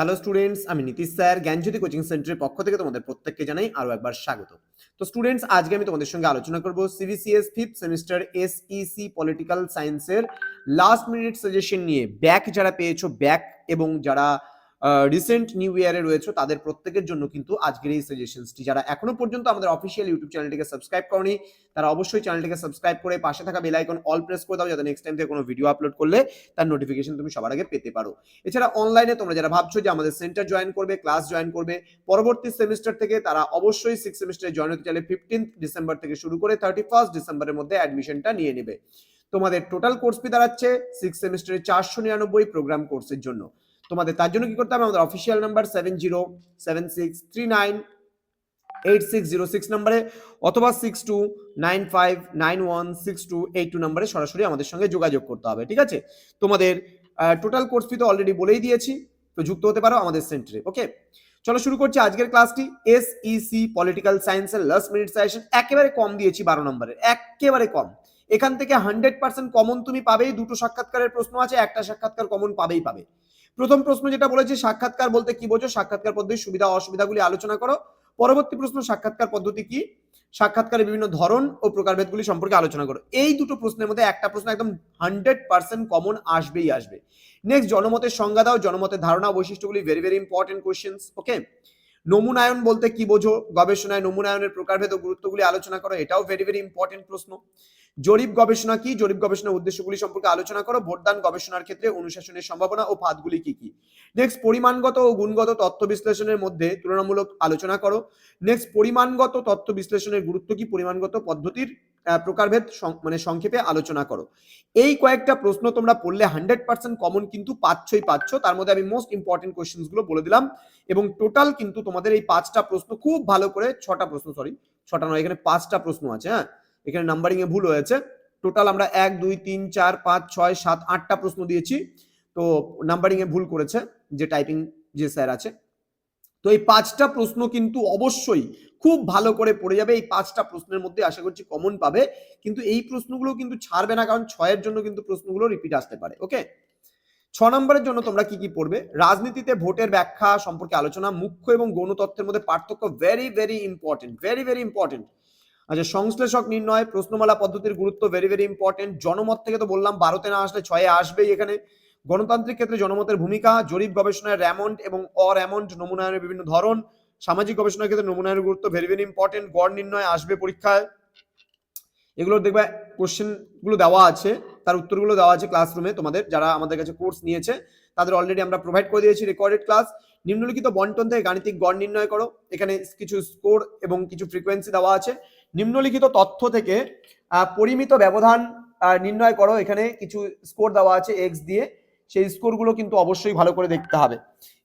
Hello students আমি Nitish sir, জ্ঞানজ্যোতি coaching সেন্টারের পক্ষ থেকে তোমাদের প্রত্যেককে জানাই আরও একবার স্বাগত। তো স্টুডেন্টস আজকে আমি তোমাদের সঙ্গে আলোচনা করব CBCS fifth semester SEC political সায়েন্সের লাস্ট মিনিট সাজেশন নিয়ে। ব্যাক যারা পেয়েছ ব্যাক এবং যারা রিসেন্ট নিউ ইয়ারে রয়েছে, তাদের প্রত্যেকের জন্য কিন্তু আজকের এই সাজেশনসটি যারা এখনও পর্যন্ত আমাদের অফিসিয়াল ইউটিউব চ্যানেলটিকে সাবস্ক্রাইব করনি, তারা অবশ্যই চ্যানেলটিকে সাবস্ক্রাইব করে পাশে থাকা বেল আইকন অল প্রেস করে দাও, যাতে নেক্সট টাইম থেকে কোনো ভিডিও আপলোড করলে তার নোটিফিকেশন তুমি সবার আগে পেতে পারো। এছাড়া অনলাইনে তোমরা যারা ভাবছ যে আমাদের সেন্টার জয়েন করবে ক্লাস জয়েন করবে, পরবর্তী সেমিস্টার থেকে তারা অবশ্যই সিক্স সেমিস্টারে জয়েন হতে চাইলে ফিফটিন্থ ডিসেম্বর থেকে শুরু করে থার্টি ফার্স্ট ডিসেম্বরের মধ্যে অ্যাডমিশনটা নিয়ে নেবে। তোমাদের টোটাল কোর্স ফি দাঁড়াচ্ছে সিক্স সেমিস্টারে চারশো নিরানব্বই প্রোগ্রাম কোর্সের জন্য। তোমাদের, তার জন্য কি করতে হবে? আমাদের official number seven zero seven six three nine eight six zero six নাম্বারে অথবা six two nine five nine one six two eight two নাম্বারে সরাসরি আমাদের সঙ্গে যোগাযোগ করতে হবে, ঠিক আছে? তোমাদের টোটাল কোর্স ফি তো অলরেডি বলেই দিয়েছি, তো যুক্ত হতে পারো আমাদের সেন্টারে ওকে চলো শুরু করছি আজকের ক্লাসটি এস ইসি পলিটিক্যাল সায়েন্সের লাস্ট মিনিট সাজেশন একেবারে কম দিয়েছি বারো নম্বরের, একেবারে কম। এখান থেকে হান্ড্রেড পার্সেন্ট কমন তুমি পাবেই, দুটো সাক্ষাৎকারের প্রশ্ন আছে, একটা সাক্ষাৎকার কমন পাবেই পাবে। প্রথম প্রশ্ন যেটা বলেছে, সাক্ষাৎকার বলতে কি বোঝো? সাক্ষাৎকার পদ্ধতির সুবিধা অসুবিধাগুলি আলোচনা করো। পরবর্তী প্রশ্ন, সাক্ষাৎকার পদ্ধতি কি? সাক্ষাৎকারের বিভিন্ন ধরন ও প্রকারভেদগুলি সম্পর্কে আলোচনা করো। এই দুটো প্রশ্নের মধ্যে একটা প্রশ্ন একদম হান্ড্রেড পার্সেন্ট কমন আসবেই আসবে। নেক্সট জনমতের সংজ্ঞা দাও, জনমতের ধারণা বৈশিষ্ট্যগুলি very very important questions okay নমুনায়ন বলতে কি বোঝো? গবেষণায় নমুনায়নের প্রকারভেদ ও গুরুত্বগুলি আলোচনা করো, এটাও ভেরি ভেরি ইম্পর্টেন্ট প্রশ্ন। জরিপ গবেষণা কি? জরিপ গবেষণার উদ্দেশ্যগুলি সম্পর্কে আলোচনা করো। ভোটদান গবেষণার ক্ষেত্রে অনুশাসনের সম্ভাবনা ও ফাঁদগুলি কি কি? নেক্সট পরিমাণগত ও গুণগত তথ্য বিশ্লেষণের মধ্যে তুলনামূলক আলোচনা করো। নেক্সট পরিমাণগত তথ্য বিশ্লেষণের গুরুত্ব কি? পরিমাণগত পদ্ধতির প্রকারভেদ মানে সংক্ষেপে আলোচনা করো। এই কয়েকটা প্রশ্ন তোমরা পড়লে হান্ড্রেড পার্সেন্ট কমন কিন্তু পাচ্ছই পাচ্ছ। তার মধ্যে আমি মোস্ট ইম্পর্টেন্ট কোয়েশ্চেন্সগুলো বলে দিলাম এবং টোটাল কিন্তু তোমাদের এই পাঁচটা প্রশ্ন, খুব ভালো করে, ছটা প্রশ্ন সরি ছটা নয়, এখানে পাঁচটা প্রশ্ন আছে হ্যাঁ? এখানে নাম্বারিং এ ভুল হয়েছে। টোটাল আমরা এক, দুই, তিন, চার, পাঁচ, ছয়, সাত, আটটা প্রশ্ন দিয়েছি। তো নাম্বারিং এ ভুল করেছে যে টাইপিং যে স্যার আছে। তো এই পাঁচটা প্রশ্ন কিন্তু অবশ্যই খুব ভালো করে পড়ে যাবে। এই পাঁচটা প্রশ্নের মধ্যে আশা করছি কমন পাবে। কিন্তু এই প্রশ্নগুলো কিন্তু ছাড়বে না, কারণ ছয়ের জন্য কিন্তু প্রশ্নগুলো রিপিট আসতে পারে ওকে ছ নম্বরের জন্য তোমরা কি কি পড়বে? রাজনীতিতে ভোটের ব্যাখ্যা সম্পর্কে আলোচনা, মুখ্য এবং গৌণ তথ্যের মধ্যে পার্থক্য very very important very very important আচ্ছা সংশ্লেষক নির্ণয়, প্রশ্নমালা পদ্ধতির গুরুত্ব ভেরি ভেরি ইম্পর্টেন্ট জনমত থেকে তো বললাম, বারোতে না আসলে ছয়ে আসবেই এখানে। গণতান্ত্রিক ক্ষেত্রে জনমতের ভূমিকা, জরিপ গবেষণায় র্যামন্ড এবং অর্যামন্ড নমুনায়নের বিভিন্ন ধরন। সামাজিক গবেষণার ক্ষেত্রে নমুনায়নের গুরুত্ব ভেরি ভেরি ইম্পর্টেন্ট গড় নির্ণয়, আসবে পরীক্ষায়। এগুলো দেখবে কোশ্চেনগুলো দেওয়া আছে। তার উত্তরগুলো দেওয়া আছে ক্লাসরুমে তোমাদের, যারা আমাদের কাছে কোর্স নিয়েছে। তাদের অলরেডি আমরা প্রোভাইড করে দিয়েছি রেকর্ডেড ক্লাস নিম্নলিখিত বন্টন থেকে গাণিতিক গড় নির্ণয় করো। এখানে কিছু স্কোর এবং কিছু ফ্রিকোয়েন্সি দেওয়া আছে। নিম্নলিখিত তথ্য থেকে পরিমিত ব্যবধান নির্ণয় করো। এখানে কিছু স্কোর দেওয়া আছে এক্স দিয়ে। সেই স্কোরগুলো কিন্তু অবশ্যই ভালো করে দেখতে হবে।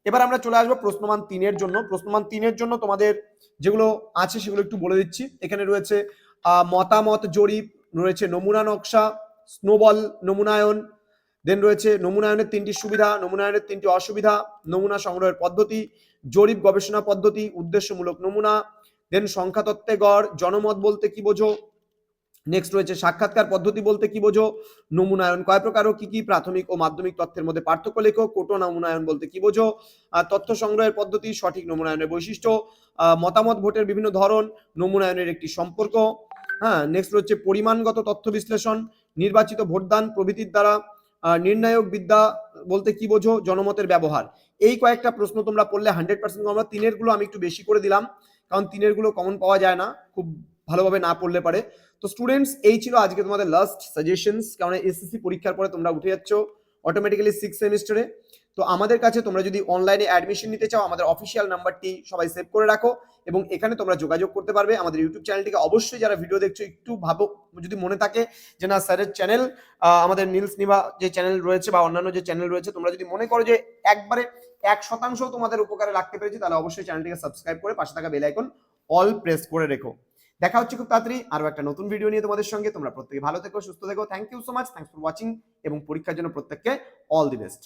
এবার আমরা চলে আসব প্রশ্নমান তিনের জন্য। প্রশ্নমান তিনের জন্য তোমাদের যেগুলো আছে সেগুলো একটু বলে দিচ্ছি। এখানে রয়েছে মতামত জরিপ, রয়েছে নমুনা নকশা স্নোবল নমুনায়ন দেন রয়েছে নমুনায়নের তিনটি সুবিধা, নমুনায়নের তিনটি অসুবিধা, নমুনা সংগ্রহের পদ্ধতি, জরিপ গবেষণা পদ্ধতি, উদ্দেশ্যমূলক নমুনা দেন সংখ্যা তত্ত্বে গড় জনমত বলতে কি বোঝো? নেক্সট রয়েছে সাক্ষাৎকার পদ্ধতি বলতে কি বোঝো? নমুনায়ন কয় প্রকার ও কি কি প্রাথমিক ও মাধ্যমিক তথ্যের মধ্যে পার্থক্য লেখো? কোটো নমুনায়ন বলতে কি বোঝো? তথ্য সংগ্রহের পদ্ধতি, সঠিক নমুনায়নের বৈশিষ্ট্য মতামত, ভোটের বিভিন্ন ধরন, নমুনায়নের একটি সম্পর্ক। হ্যাঁ নেক্সট রয়েছে পরিমাণগত তথ্য বিশ্লেষণ, নির্বাচিত ভোটদান প্রভৃতির দ্বারা নির্ণায়ক বিদ্যা বলতে কি বোঝো? জনমতের ব্যবহার। এই কয়েকটা প্রশ্ন তোমরা পড়লে হান্ড্রেড পার্সেন্ট আমরা তিনেরগুলো আমি একটু বেশি করে দিলাম। কারণ তিনেরগুলো কমন পাওয়া যায় না, খুব ভালোভাবে না পড়লে পারে। তো স্টুডেন্টস এই ছিল আজকে তোমাদের লাস্ট সাজেশনস কারণ এসএসসি পরীক্ষার পরে তোমরা উঠে যাচ্ছ। অটোমেটিক্যালি সিক্স সেমিস্টারে তো আমাদের কাছে তোমরা যদি অনলাইনে অ্যাডমিশন নিতে চাও, আমাদের অফিসিয়াল নাম্বারটি সবাই সেভ করে রাখো এবং এখানে তোমরা যোগাযোগ করতে পারবে। আমাদের ইউটিউব চ্যানেলটিকে অবশ্যই যারা ভিডিও দেখছ, একটু ভাবো, যদি মনে থাকে যে না, স্যারের চ্যানেল আমাদের নীলস নিভা যে চ্যানেল রয়েছে বা অন্যান্য যে চ্যানেল রয়েছে, তোমরা যদি মনে করো যে একবারে এক শতাংশ তোমাদের উপকারে লাগতে পেরেছি, তাহলে অবশ্যই চ্যানেলটিকে সাবস্ক্রাইব করে পাশে থাকা বেল আইকন অল প্রেস করে রেখো। দেখা হচ্ছে খুব তাড়াতাড়ি আরও একটা নতুন ভিডিও নিয়ে তোমাদের সঙ্গে। তোমরা প্রত্যেকে ভালো থেকো, সুস্থ থেকো। Thank you so much thanks for watching এবং পরীক্ষার জন্য প্রত্যেককে অল দি বেস্ট